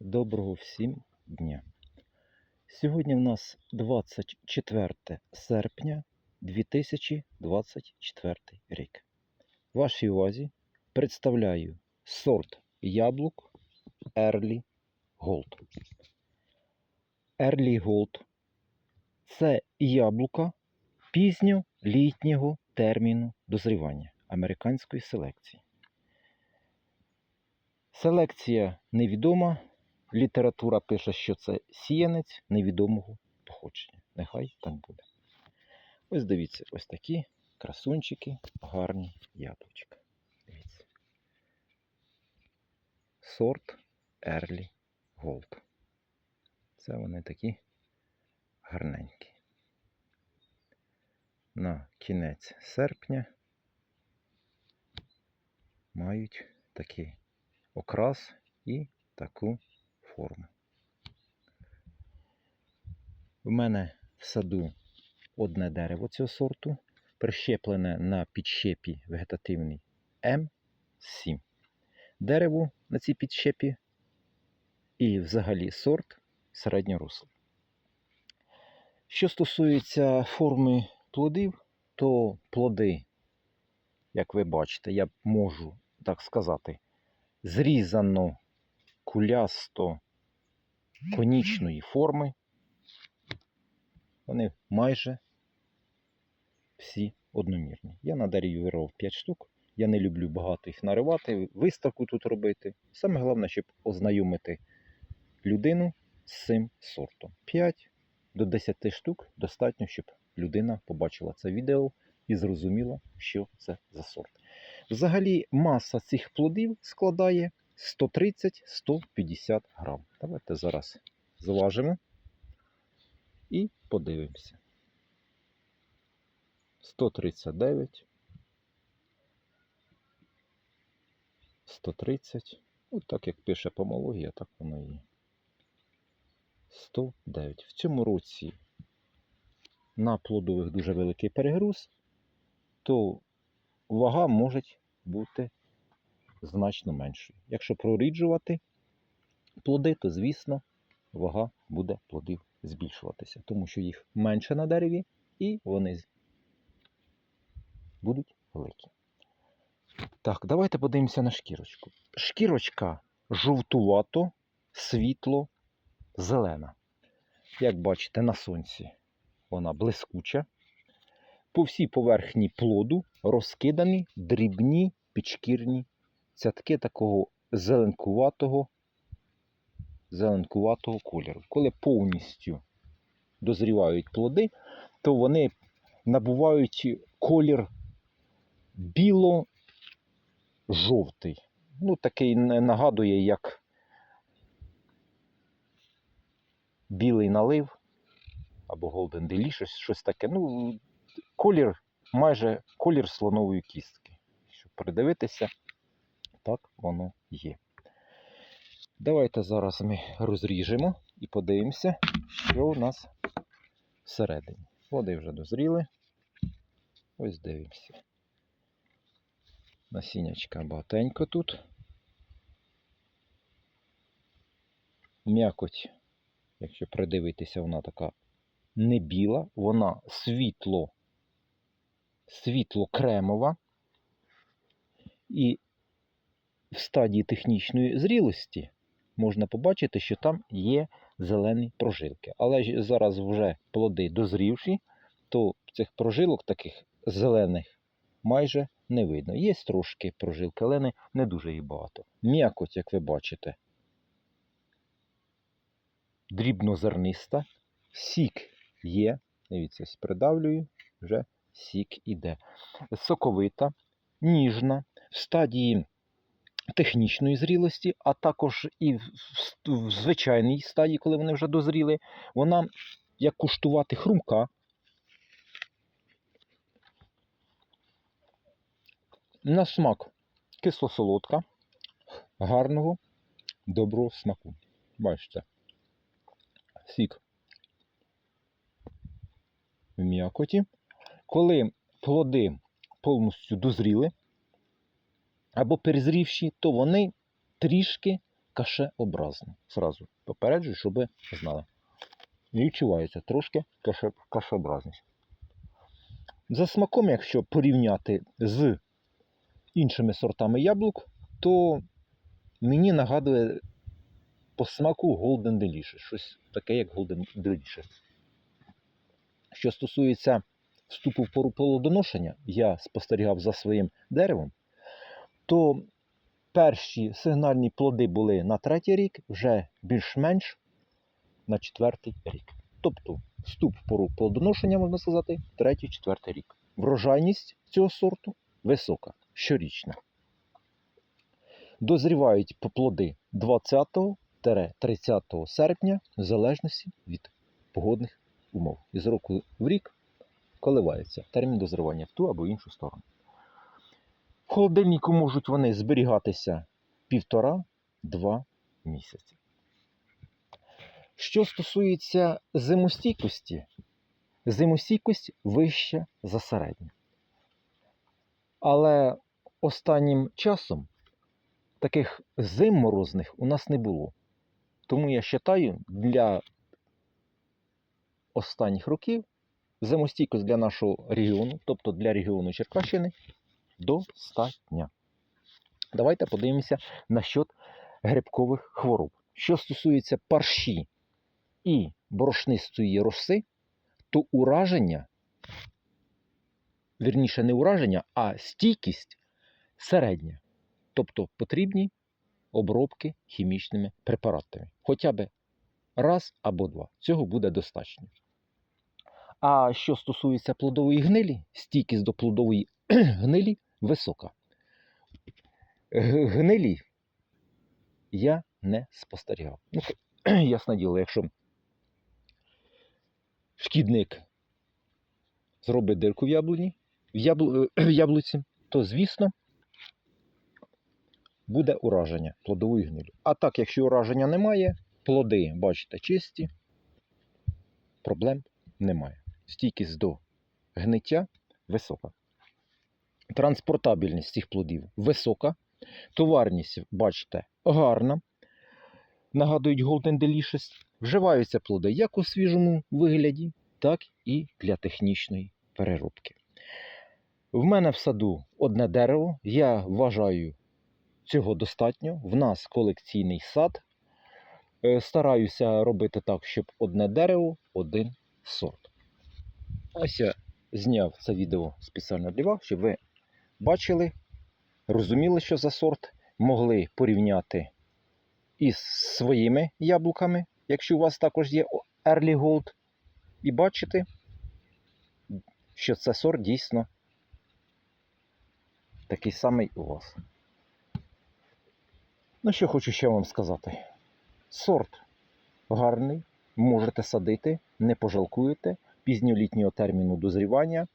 Доброго всім дня. Сьогодні в нас 24 серпня 2024 рік. Вашій увазі представляю сорт яблук Early Gold. Early Gold це яблука пізньолітнього терміну дозрівання американської селекції. Селекція невідома. Література пише, що це сіянець невідомого походження. Нехай так буде. Ось дивіться, ось такі красунчики, гарні яблучка. Дивіться. Сорт Early Gold. Це вони такі гарненькі. На кінець серпня мають такий окрас і таку форму. У мене в саду одне дерево цього сорту, прищеплене на підщепі вегетативний М7. Дерево на цій підщепі і взагалі сорт середньорослий. Що стосується форми плодів, то плоди, як ви бачите, я можу так сказати, зрізано кулясто конічної форми. Вони майже всі одномірні. Я на дереві вирвав 5 штук. Я не люблю багато їх наривати, виставку тут робити. Саме головне, щоб ознайомити людину з цим сортом. 5 до 10 штук достатньо, щоб людина побачила це відео і зрозуміла, що це за сорт. Взагалі, маса цих плодів складає 130-150 грам. Давайте зараз зважимо і подивимося. 139. 130. Ну, так як пише помологія, так воно і є. 109. В цьому році на плодових дуже великий перегруз, то вага може бути значно меншою. Якщо проріджувати плоди, то, звісно, вага буде плодів збільшуватися, тому що їх менше на дереві і вони будуть великі. Так, давайте подивимося на шкірочку. Шкірочка жовтувато, світло, зелена. Як бачите, на сонці вона блискуча. По всій поверхні плоду розкидані дрібні підшкірні цятки такого зеленкуватого, зеленкуватого кольору. Коли повністю дозрівають плоди, то вони набувають колір біло-жовтий. Ну, такий нагадує, як білий налив або Golden Delicious, щось таке. Ну, колір, майже колір слонової кістки. Щоб придивитися, так воно є. Давайте зараз ми розріжемо і подивимося, що у нас всередині. Води вже дозріли. Ось дивимося. Насіннячка багатенько тут. М'якоть, якщо придивитися, вона така не біла, вона світло, світло-кремова. І в стадії технічної зрілості можна побачити, що там є зелені прожилки. Але зараз вже плоди дозрівші, то цих прожилок таких зелених майже не видно. Є трошки прожилки, але не, не дуже їх багато. М'якоть, як ви бачите, дрібнозерниста, сік є. Дивіться, придавлюю, вже сік іде. Соковита, ніжна, в стадії технічної зрілості, а також і в, звичайній стадії, коли вони вже дозріли, вона, як куштувати, хрумка. На смак кисло-солодка, гарного, доброго смаку. Бачите, сік в м'якоті. Коли плоди повністю дозріли або перезрівші, то вони трішки кашеобразне. Сразу попереджую, щоб ви знали. І відчувається трошки каше, кашеобразність. За смаком, якщо порівняти з іншими сортами яблук, то мені нагадує по смаку Golden Delicious. Щось таке, як Golden Delicious. Що стосується вступу в пору плодоношення, я спостерігав за своїм деревом, то перші сигнальні плоди були на третій рік, вже більш-менш на четвертий рік. Тобто вступ в пору плодоношення, можна сказати, третій-четвертий рік. Врожайність цього сорту висока, щорічна. Дозрівають плоди 20-30 серпня, в залежності від погодних умов. І з року в рік коливається термін дозрівання в ту або іншу сторону. Холодильнику можуть вони зберігатися півтора-два місяці. Що стосується зимостійкості, зимостійкость вища за середню. Але останнім часом таких зим морозних у нас не було. Тому я вважаю, для останніх років зимостійкость для нашого регіону, тобто для регіону Черкащини, достатня. Давайте подивимося насчет грибкових хвороб. Що стосується парші і борошнистої роси, то ураження, вірніше, не ураження, а стійкість середня. Тобто потрібні обробки хімічними препаратами. Хоча б раз або два. Цього буде достатньо. А що стосується плодової гнилі, стійкість до плодової гнилі висока. Гнилі я не спостерігав. Ну, ясне діло, якщо шкідник зробить дирку в яблуні, в, яблу, в яблуці, то, звісно, буде ураження плодової гнилі. А так, якщо ураження немає, плоди, бачите, чисті, проблем немає. Стійкість до гниття висока. Транспортабельність цих плодів висока. Товарність, бачите, гарна. Нагадують Golden Delicious. Вживаються плоди як у свіжому вигляді, так і для технічної переробки. В мене в саду одне дерево. Я вважаю, цього достатньо. В нас колекційний сад. Е, Стараюся робити так, щоб одне дерево, один сорт. Ось я зняв це відео спеціально для вас, щоб ви бачили, розуміли, що за сорт, могли порівняти із своїми яблуками, якщо у вас також є Early Gold, і бачити, що це сорт дійсно такий самий у вас. Ну, що хочу ще вам сказати. Сорт гарний, можете садити, не пожалкуєте пізньолітнього терміну дозрівання.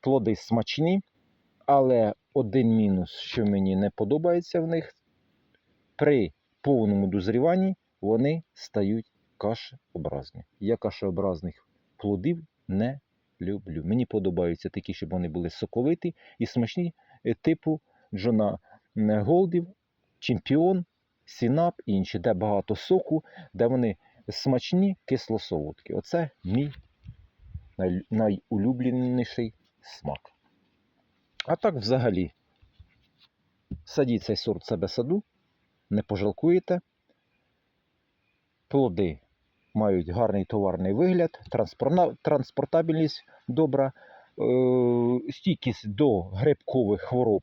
Плоди смачні, але один мінус, що мені не подобається в них, при повному дозріванні вони стають кашеобразні. Я кашеобразних плодів не люблю. Мені подобаються такі, щоб вони були соковиті і смачні, е, типу Джона Голдів, Чемпіон, Сінап і інші, де багато соку, де вони смачні, кисло-солодкі. Оце мій най- найулюбленіший смак. А так взагалі, садіть цей сорт себе саду, не пожалкуєте. Плоди мають гарний товарний вигляд, транспортабельність добра, е- стійкість до грибкових хвороб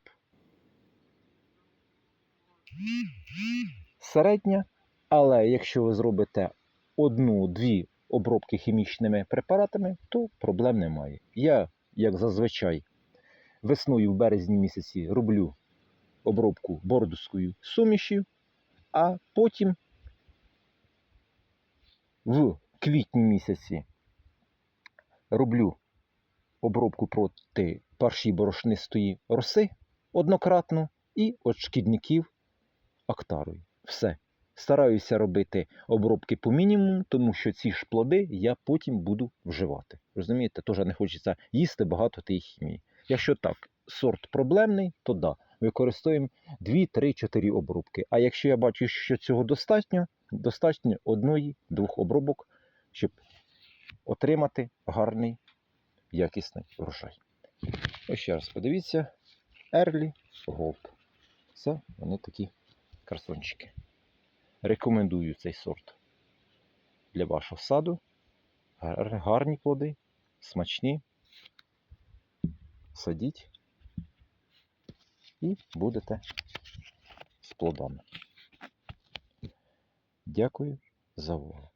середня. Але якщо ви зробите одну-дві обробки хімічними препаратами, то проблем немає. Я, як зазвичай, весною в березні місяці роблю обробку бордовською сумішю, а потім в квітні місяці роблю обробку проти парші борошнистої роси однократно і від шкідників актарою. Все. Стараюся робити обробки по мінімуму, тому що ці ж плоди я потім буду вживати. Розумієте, теж не хочеться їсти багато тієї хімії. Якщо так, сорт проблемний, то да, використовуємо 2, 3, 4 обробки. А якщо я бачу, що цього достатньо, достатньо одної-двох обробок, щоб отримати гарний якісний врожай. Ось ще раз подивіться. Early Gold. Це вони такі красончики. Рекомендую цей сорт для вашого саду. Гарні плоди, смачні. Садіть і будете з плодами. Дякую за увагу.